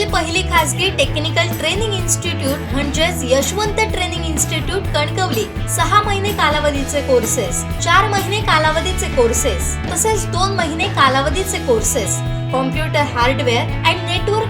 देशातील पहिली खासगी टेक्निकल ट्रेनिंग इन्स्टिट्यूट म्हणजेच यशवंत ट्रेनिंग इन्स्टिट्यूट कणकवली. सहा महिने कालावधीचे कोर्सेस चार महिने कालावधीचे कोर्सेस तसेच दोन महिने कालावधीचे courses computer hardware and network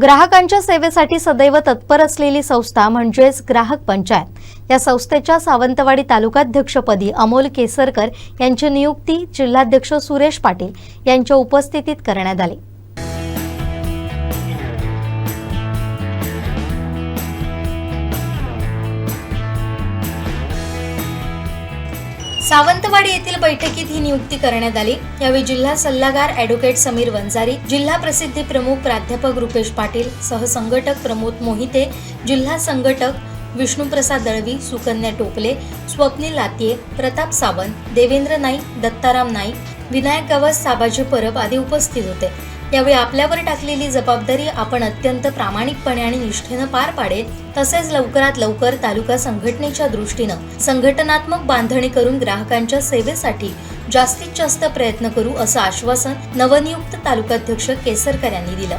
ग्राहकांच्या सेवेसाठी सदैव तत्पर असलेली संस्था म्हणजेच ग्राहक पंचायत. या संस्थेच्या सावंतवाडी तालुकाध्यक्षपदी अमोल केसरकर यांची नियुक्ती जिल्हाध्यक्ष सुरेश पाटील यांच्या उपस्थितीत करण्यात आली. सावंतवाडी येथील बैठकीत ही नियुक्ती करण्यात आली. यावेळी जिल्हा सल्लागार ॲडव्होकेट समीर वंजारी जिल्हा प्रसिद्धी प्रमुख प्राध्यापक रुपेश पाटील सहसंघटक प्रमोद मोहिते जिल्हा संघटक विष्णुप्रसाद दळवी सुकन्या टोपले स्वप्नील लातिये प्रताप सावंत देवेंद्र नाईक दत्ताराम नाईक विनायक गवस साबाजी परब आदी उपस्थित होते. यावेळी आपल्यावर टाकलेली जबाबदारी आपण अत्यंत प्रामाणिकपणे आणि निष्ठेनं पार पाडेल तसेच लवकरात लवकर तालुका संघटनेच्या दृष्टीनं संघटनात्मक बांधणी करून ग्राहकांच्या सेवेसाठी जास्तीत जास्त प्रयत्न करू असं आश्वासन नवनियुक्त तालुकाध्यक्ष केसरकर यांनी दिलं.